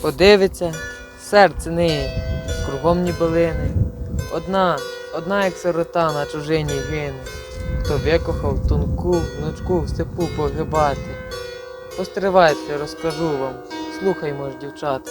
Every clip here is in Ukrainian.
Подивиться, серце ниє, кругом ні билини. Одна, одна як сирота на чужині гине. Хто викохав тонку внучку в степу погибати. Постривайте, розкажу вам, слухаймо ж, дівчата.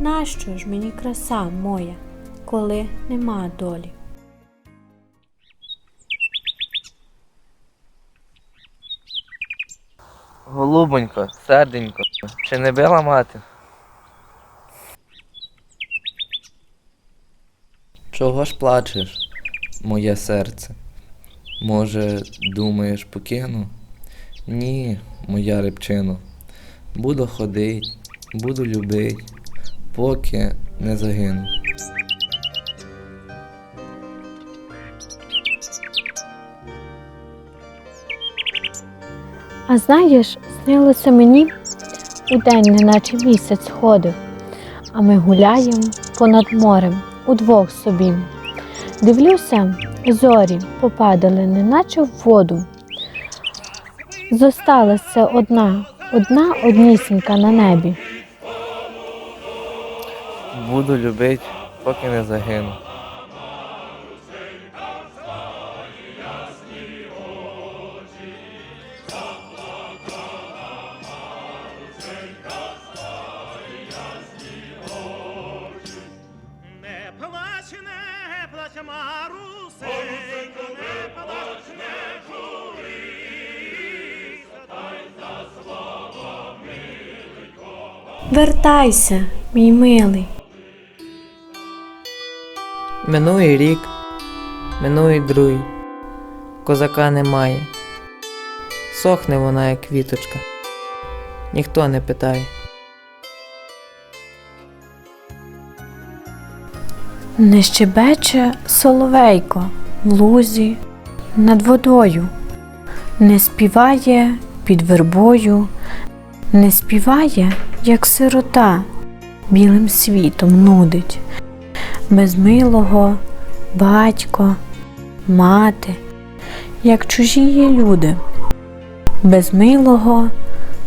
Нащо ж мені краса моя, коли нема долі? Голубонько, серденько, чи не била мати? Чого ж плачеш, моє серце? Може, думаєш, покину? Ні, моя рибчино. Буду ходить, буду любить, поки не загину. А знаєш, снилося мені у день, неначе місяць ходив, а ми гуляємо понад морем удвох собі. Дивлюся, зорі попадали, неначе в воду. Зосталася одна, одна однісінька на небі. Буду любить, поки не загину. Не плач, не плач, Марусенько, не плач, не Вертайся, мій милий. Минує рік, минує другий, козака немає. Сохне вона, як квіточка. Ніхто не питає. Не щебече соловейко в лузі над водою, не співає під вербою, не співає, як сирота, білим світом нудить, без милого батько, мати, як чужі є люди, без милого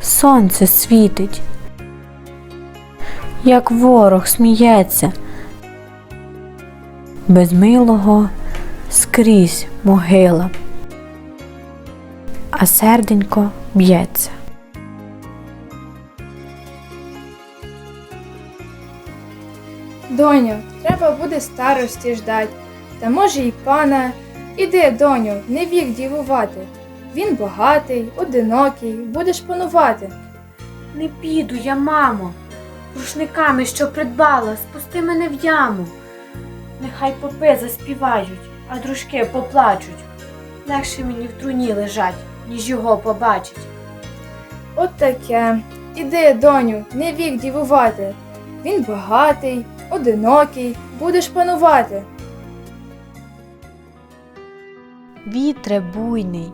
сонце світить, як ворог сміється без милого скрізь могила, а серденько б'ється. Доню, треба буде старості ждать, та може й пана. Іди, доню, не вік дівувати. Він багатий, одинокий, будеш панувати. Не піду я, мамо, рушниками, що придбала, спусти мене в яму. Нехай попи заспівають, а дружки поплачуть. Легше мені в труні лежать, ніж його побачить. От таке. Іди, доню, не вік дівувати. Він багатий, одинокий, будеш панувати. Вітре буйний,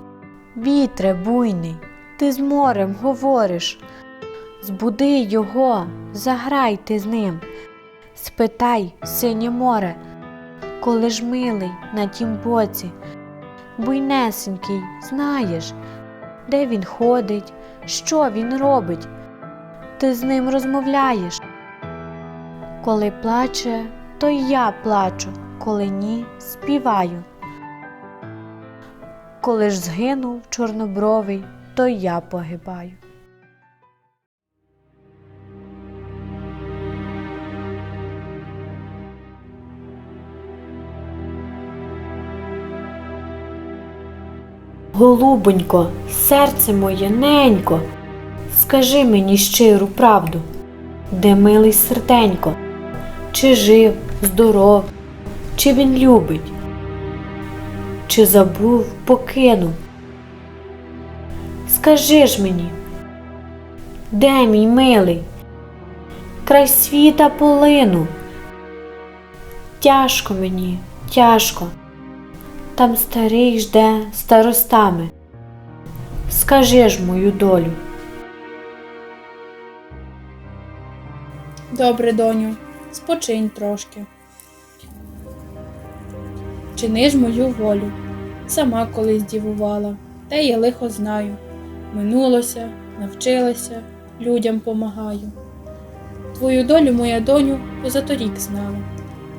вітре буйний, ти з морем говориш. Збуди його, заграй ти з ним. Спитай, синє море, коли ж милий на тім боці. Буйнесенький, знаєш, де він ходить, що він робить. Ти з ним розмовляєш. Коли плаче, то я плачу, коли ні, співаю. Коли ж згинув чорнобровий, то я погибаю. Голубонько, серце моє ненько, скажи мені щиру правду. Де милий серденько? Чи жив, здоров, чи він любить? Чи забув, покинув? Скажи ж мені, де мій милий? Край світа полину. Тяжко мені, тяжко. Там старий жде старостами. Скажи ж мою долю. Добре, доню, спочинь трошки. Чини ж мою волю, сама колись дівувала, те я лихо знаю. Минулося, навчилася, людям помагаю. Твою долю, моя доню, позаторік знала,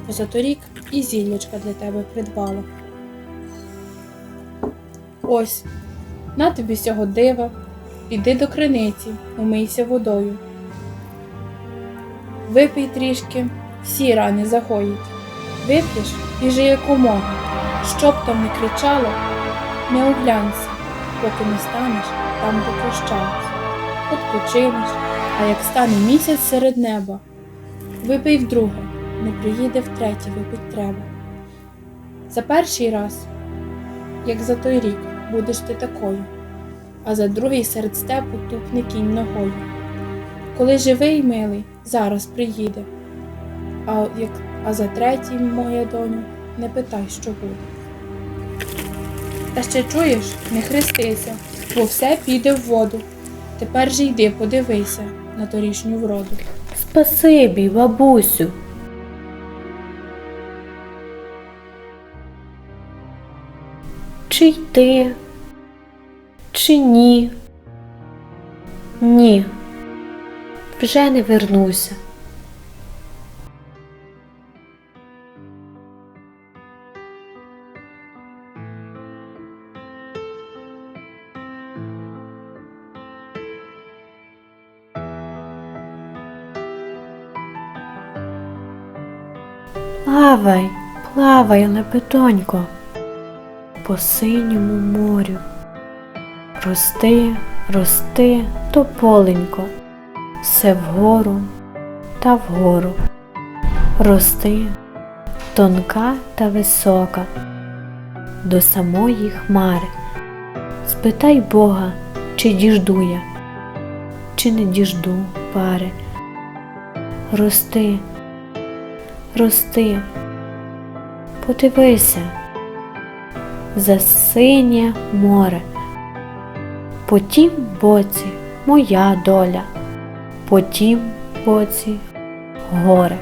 позаторік і зіллячка для тебе придбала. Ось, на тобі сього дива, піди до криниці, умийся водою. Випий трішки, всі рани загоїть. Вип'єш і жи якомога. Щоб там не кричало, не оглянься, поки не станеш там, де прощались. Odpoczynеш, а як стане місяць серед неба, випий вдруге, не приїде втретє, випить треба. За перший раз, як за той рік, будеш ти такою, а за другий серед степу тупне кінь ногою. Коли живий, милий, зараз приїде. А, як, а за третій, моя доню, не питай, що буде. Та ще чуєш, не хрестися, бо все піде в воду. Тепер же йди, подивися на торішню вроду. Спасибі, бабусю. Чи йти? Чи ні? Ні. Вже не вернуся. Плавай, плавай, лебедонько, по синьому морю. Рости, рости, тополенько, все вгору та вгору. Рости, тонка та висока, до самої хмари. Спитай Бога, чи діжду я, чи не діжду пари. Рости, рости, подивися за синє море. По тім боці моя доля, по тім боці горе.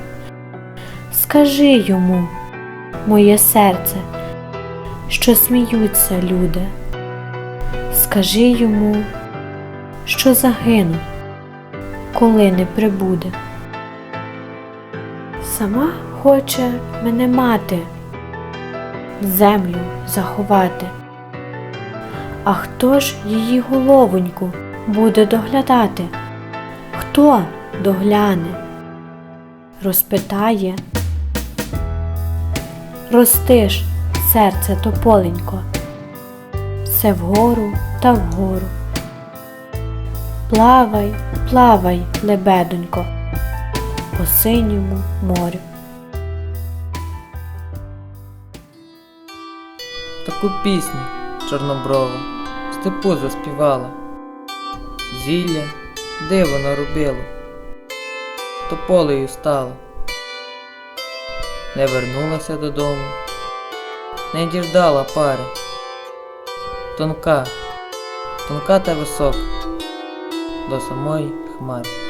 Скажи йому, моє серце, що сміються люди. Скажи йому, що загину, коли не прибуде. Сама хоче мене мати, землю заховати. А хто ж її головоньку буде доглядати? Хто догляне? Розпитає. Рости ж, серце тополенько, все вгору та вгору. Плавай, плавай, лебедонько, по синьому морю. Таку пісню чорноброва в степу заспівала. Зілля, диво наробило, тополею стала. Не вернулася додому, не діждала пари. Тонка, тонка та висока, до самої хмари.